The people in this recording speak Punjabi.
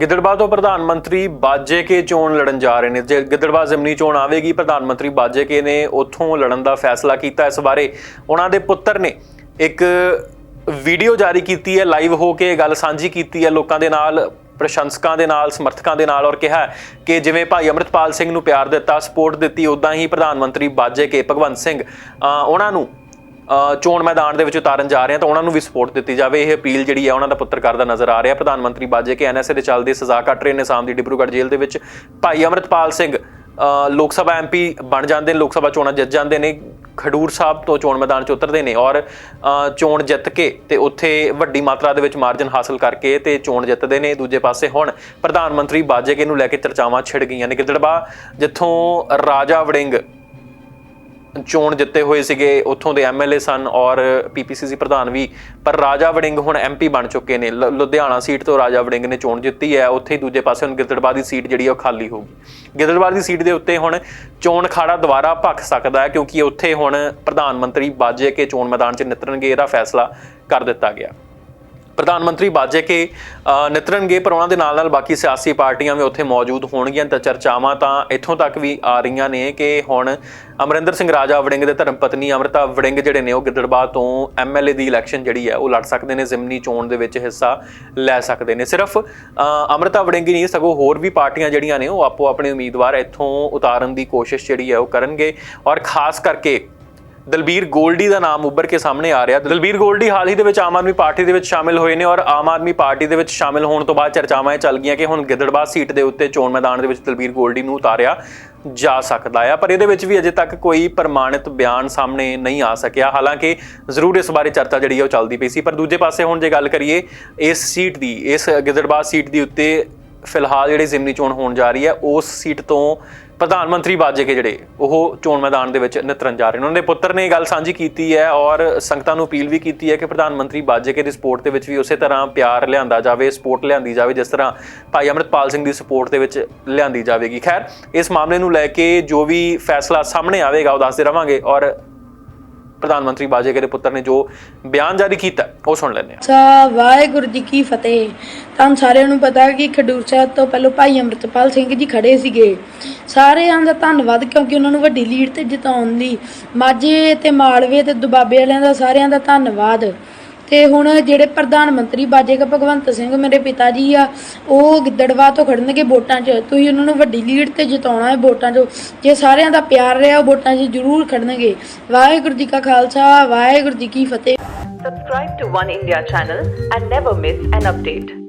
ਗਿੱਦੜਬਾਹ ਤੋਂ ਪ੍ਰਧਾਨ ਮੰਤਰੀ ਬਾਜੇ ਕੇ ਚੋਣ ਲੜਨ ਜਾ ਰਹੇ ਨੇ। ਜੇ ਗਿੱਦੜਬਾਹ ਜ਼ਿਮਨੀ ਚੋਣ ਆਵੇਗੀ, ਪ੍ਰਧਾਨ ਮੰਤਰੀ ਬਾਜੇ ਕੇ ਨੇ ਉੱਥੋਂ ਲੜਨ ਦਾ ਫੈਸਲਾ ਕੀਤਾ। ਇਸ ਬਾਰੇ ਉਹਨਾਂ ਦੇ ਪੁੱਤਰ ਨੇ ਇੱਕ ਵੀਡੀਓ ਜਾਰੀ ਕੀਤੀ ਹੈ, ਲਾਈਵ ਹੋ ਕੇ ਇਹ ਗੱਲ ਸਾਂਝੀ ਕੀਤੀ ਹੈ। ਲੋਕਾਂ ਦੇ ਨਾਲ, ਪ੍ਰਸ਼ੰਸਕਾਂ ਦੇ ਨਾਲ, ਸਮਰਥਕਾਂ ਦੇ ਨਾਲ ਔਰ ਕਿਹਾ ਕਿ ਜਿਵੇਂ ਭਾਈ ਅਮਰਿਤਪਾਲ ਸਿੰਘ ਨੂੰ ਪਿਆਰ ਦਿੱਤਾ, ਸਪੋਰਟ ਦਿੱਤੀ ਉਦਾਂ ਹੀ ਪ੍ਰਧਾਨ ਮੰਤਰੀ ਬਾਜੇ ਕੇ, ਭਗਵੰਤ ਸਿੰਘ ਉਹਨਾਂ ਨੂੰ ਚੋਣ ਮੈਦਾਨ ਦੇ ਵਿੱਚ ਉਤਾਰਨ ਜਾ ਰਹੇ ਆ ਤਾਂ ਉਹਨਾਂ ਨੂੰ ਵੀ ਸਪੋਰਟ ਦਿੱਤੀ ਜਾਵੇ। ਇਹ ਅਪੀਲ ਜਿਹੜੀ ਹੈ ਉਹਨਾਂ ਦਾ ਪੁੱਤਰ ਕਰਦਾ ਨਜ਼ਰ ਆ ਰਿਹਾ। ਪ੍ਰਧਾਨ ਮੰਤਰੀ ਬਾਜੇ ਕੇ ਐਨਐਸਏ ਦੇ ਚੱਲਦੇ ਸਜ਼ਾ ਕੱਟ ਰਹੇ ਨੇ। ਸਾਮ ਦੀ ਡਿਬਰੂਗੜ੍ਹ ਜੇਲ੍ਹ ਦੇ ਵਿੱਚ ਭਾਈ ਅਮਰਿਤਪਾਲ ਸਿੰਘ ਲੋਕ ਸਭਾ ਐਮਪੀ ਬਣ ਜਾਂਦੇ ਨੇ, ਲੋਕ ਸਭਾ ਚੋਣਾਂ ਜਿੱਤ ਜਾਂਦੇ ਨੇ, ਖਡੂਰ ਸਾਹਿਬ ਤੋਂ ਚੋਣ ਮੈਦਾਨ 'ਚ ਉਤਰਦੇ ਨੇ ਔਰ ਚੋਣ ਜਿੱਤ ਕੇ ਤੇ ਉੱਥੇ ਵੱਡੀ ਮਾਤਰਾ ਦੇ ਵਿੱਚ ਮਾਰਜਨ ਹਾਸਲ ਕਰਕੇ ਤੇ ਚੋਣ ਜਿੱਤਦੇ ਨੇ। ਦੂਜੇ ਪਾਸੇ ਹੁਣ ਪ੍ਰਧਾਨ ਮੰਤਰੀ ਬਾਜੇ ਕੇ ਨੂੰ ਲੈ ਕੇ ਚਰਚਾਵਾਂ ਛਿੜ ਗਈਆਂ ਨੇ। ਗਿੱਦੜਬਾਹ, ਜਿੱਥੋਂ ਰਾਜਾ ਵੜਿੰਗ ਚੋਣ ਜਿੱਤੇ ਹੋਏ ਸੀਗੇ, ਉੱਥੋਂ ਦੇ ਐਮਐਲਏ ਸਨ ਔਰ ਪੀਪੀਸੀਸੀ ਪ੍ਰਧਾਨ ਵੀ, ਪਰ ਰਾਜਾ ਵੜਿੰਗ ਹੁਣ ਐਮਪੀ ਬਣ ਚੁੱਕੇ ਨੇ। ਲ- ਲੁਧਿਆਣਾ ਸੀਟ ਤੋਂ ਰਾਜਾ ਵੜਿੰਗ ਨੇ ਚੋਣ ਜਿੱਤੀ ਹੈ, ਉੱਥੇ ਹੀ ਦੂਜੇ ਪਾਸੇ ਹੁਣ ਗਿੱਦੜਬਾਹ ਦੀ ਸੀਟ ਜਿਹੜੀ ਹੈ ਉਹ ਖਾਲੀ ਹੋਊਗੀ ਗਿੱਦੜਬਾਹ ਦੀ ਸੀਟ ਦੇ ਉੱਤੇ ਹੁਣ ਚੋਣ ਖਾੜਾ ਦੁਬਾਰਾ ਭਖ ਸਕਦਾ ਹੈ, ਕਿਉਂਕਿ ਉੱਥੇ ਹੁਣ ਪ੍ਰਧਾਨ ਮੰਤਰੀ ਬਾਜੇ ਕੇ ਚੋਣ ਮੈਦਾਨ 'ਚ ਨਿਤਰਨਗੇ, ਇਹਦਾ ਫੈਸਲਾ ਕਰ ਦਿੱਤਾ ਗਿਆ। ਪ੍ਰਧਾਨ ਮੰਤਰੀ ਬਾਜੇ ਕੇ ਅ, ਨਿਤਰਨਗੇ ਪਰ ਉਹਨਾਂ ਦੇ ਨਾਲ ਨਾਲ ਬਾਕੀ ਸਿਆਸੀ ਪਾਰਟੀਆਂ ਵੀ ਉੱਥੇ ਮੌਜੂਦ ਹੋਣਗੀਆਂ ਤਾਂ ਚਰਚਾਵਾਂ ਤਾਂ ਇੱਥੋਂ ਤੱਕ ਵੀ ਆ ਰਹੀਆਂ ਨੇ ਕਿ ਹੁਣ ਅਮਰਿੰਦਰ ਸਿੰਘ ਰਾਜਾ ਵੜਿੰਗ ਦੇ ਧਰਮ ਪਤਨੀ ਅਮਰਤਾ ਵੜਿੰਗ ਜਿਹੜੇ ਨੇ ਉਹ ਗਿੱਦੜਬਾਹ ਤੋਂ ਐਮਐਲਏ ਦੀ ਇਲੈਕਸ਼ਨ ਜਿਹੜੀ ਹੈ ਉਹ ਲੜ ਸਕਦੇ ਨੇ ਜ਼ਿਮਨੀ ਚੋਣ ਦੇ ਵਿੱਚ ਹਿੱਸਾ ਲੈ ਸਕਦੇ ਨੇ। ਸਿਰਫ ਅ, ਅਮਰਤਾ ਵੜਿੰਗ ਹੀ ਨਹੀਂ ਸਗੋਂ ਹੋਰ ਵੀ ਪਾਰਟੀਆਂ ਜਿਹੜੀਆਂ ਨੇ ਉਹ ਆਪੋ ਆਪਣੇ ਉਮੀਦਵਾਰ ਇੱਥੋਂ ਉਤਾਰਨ ਦੀ ਕੋਸ਼ਿਸ਼ ਜਿਹੜੀ ਹੈ ਉਹ ਕਰਨਗੇ ਔਰ ਖਾਸ ਕਰਕੇ ਦਲਬੀਰ ਗੋਲਡੀ ਦਾ ਨਾਮ ਉੱਭਰ ਕੇ ਸਾਹਮਣੇ ਆ ਰਿਹਾ। ਦਲਬੀਰ ਗੋਲਡੀ ਹਾਲ ਹੀ ਦੇ ਵਿੱਚ ਆਮ ਆਦਮੀ ਪਾਰਟੀ ਦੇ ਵਿੱਚ ਸ਼ਾਮਿਲ ਹੋਏ ਨੇ ਔਰ ਆਮ ਆਦਮੀ ਪਾਰਟੀ ਦੇ ਵਿੱਚ ਸ਼ਾਮਿਲ ਹੋਣ ਤੋਂ ਬਾਅਦ ਚਰਚਾਵਾਂ ਇਹ ਚੱਲ ਗਈਆਂ ਕਿ ਹੁਣ ਗਿੱਦੜਬਾਹ ਸੀਟ ਦੇ ਉੱਤੇ ਚੋਣ ਮੈਦਾਨ ਦੇ ਵਿੱਚ ਦਲਬੀਰ ਗੋਲਡੀ ਨੂੰ ਉਤਾਰਿਆ ਜਾ ਸਕਦਾ ਆ। ਪਰ ਇਹਦੇ ਵਿੱਚ ਵੀ ਅਜੇ ਤੱਕ ਕੋਈ ਪ੍ਰਮਾਣਿਤ ਬਿਆਨ ਸਾਹਮਣੇ ਨਹੀਂ ਆ ਸਕਿਆ। ਹਾਲਾਂਕਿ ਜ਼ਰੂਰ ਇਸ ਬਾਰੇ ਚਰਚਾ ਜਿਹੜੀ ਆ ਉਹ ਚੱਲਦੀ ਪਈ ਸੀ। ਪਰ ਦੂਜੇ ਪਾਸੇ ਹੁਣ ਜੇ ਗੱਲ ਕਰੀਏ, ਇਸ ਸੀਟ ਦੀ, ਇਸ ਗਿੱਦੜਬਾਹ ਸੀਟ ਦੀ ਉੱਤੇ ਫਿਲਹਾਲ ਜਿਹੜੀ ਜ਼ਿਮਨੀ ਚੋਣ ਹੋਣ ਜਾ ਰਹੀ ਹੈ, ਉਸ ਸੀਟ ਤੋਂ ਪ੍ਰਧਾਨ ਮੰਤਰੀ ਬਾਜੇ ਕੇ ਜਿਹੜੇ, ਉਹ ਚੋਣ ਮੈਦਾਨ ਦੇ ਵਿੱਚ ਨਿਤਰਨ ਜਾ ਰਹੇ ਨੇ। ਉਹਨਾਂ ਦੇ ਪੁੱਤਰ ਨੇ ਇਹ ਗੱਲ ਸਾਂਝੀ ਕੀਤੀ ਹੈ ਔਰ ਸੰਗਤਾਂ ਨੂੰ ਅਪੀਲ ਵੀ ਕੀਤੀ ਹੈ ਕਿ ਪ੍ਰਧਾਨ ਮੰਤਰੀ ਬਾਜੇ ਕੇ ਦੀ ਸਪੋਰਟ ਦੇ ਵਿੱਚ ਵੀ ਉਸੇ ਤਰ੍ਹਾਂ ਪਿਆਰ ਲਿਆਂਦਾ ਜਾਵੇ ਸਪੋਰਟ ਲਿਆਂਦੀ ਜਾਵੇ, ਜਿਸ ਤਰ੍ਹਾਂ ਭਾਈ ਅਮਰਿਤਪਾਲ ਸਿੰਘ ਦੀ ਸਪੋਰਟ ਦੇ ਵਿੱਚ ਲਿਆਂਦੀ ਜਾਵੇਗੀ। ਖੈਰ, ਇਸ ਮਾਮਲੇ ਨੂੰ ਲੈ ਕੇ ਜੋ ਵੀ ਫੈਸਲਾ ਸਾਹਮਣੇ ਆਵੇਗਾ, ਉਹ ਦੱਸਦੇ ਰਵਾਂਗੇ ਔਰ ਪ੍ਰਧਾਨ ਮੰਤਰੀ ਬਾਜੇ ਦੇ ਪੁੱਤਰ ਨੇ ਜੋ ਬਿਆਨ ਜਾਰੀ ਕੀਤਾ, ਉਹ ਸੁਣ ਲੈਂਦੇ ਹਾਂ। ਸਾ ਵਾਹਿਗੁਰੂ ਜੀ ਕੀ ਫਤਿਹ। ਤੁਹਾਨੂੰ ਸਾਰਿਆਂ ਨੂੰ ਪਤਾ ਕਿ ਖਡੂਰ ਸਾਹਿਬ ਤੋਂ ਪਹਿਲਾਂ ਭਾਈ ਅੰਮ੍ਰਿਤਪਾਲ ਸਿੰਘ ਜੀ ਖੜੇ ਸੀਗੇ। ਸਾਰਿਆਂ ਦਾ ਧੰਨਵਾਦ, ਕਿਉਂਕਿ ਉਹਨਾਂ ਨੂੰ ਵੱਡੀ ਲੀਡ ਤੇ ਜਿਤਾਉਣ ਲਈ ਮਾਝੇ ਤੇ ਮਾਲਵੇ ਤੇ ਦੁਬਾਬੇ ਵਾਲਿਆਂ ਦਾ ਸਾਰਿਆਂ ਦਾ ਧੰਨਵਾਦ। ਤੇ ਹੁਣ ਜਿਹੜੇ ਪ੍ਰਧਾਨ ਮੰਤਰੀ ਬਾਜੇਗਾ ਭਗਵੰਤ ਸਿੰਘ ਮੇਰੇ ਪਿਤਾ ਜੀ ਆ, ਉਹ ਗਿੱਦੜਵਾ ਤੋਂ ਖੜਨਗੇ ਵੋਟਾਂ 'ਚ। ਤੁਸੀਂ ਉਹਨਾਂ ਨੂੰ ਵੱਡੀ ਲੀਡ ਤੇ ਜਿਤਾਉਣਾ ਹੈ ਵੋਟਾਂ 'ਚ। ਜੇ ਸਾਰਿਆਂ ਦਾ ਪਿਆਰ ਰਿਹਾ, ਉਹ ਵੋਟਾਂ 'ਚ ਜ਼ਰੂਰ ਖੜਨਗੇ। ਵਾਹਿਗੁਰੂ ਜੀ ਕਾ ਖਾਲਸਾ, ਵਾਹਿਗੁਰੂ ਜੀ ਕੀ ਫਤਿਹ। Subscribe to One India channel and never miss an update.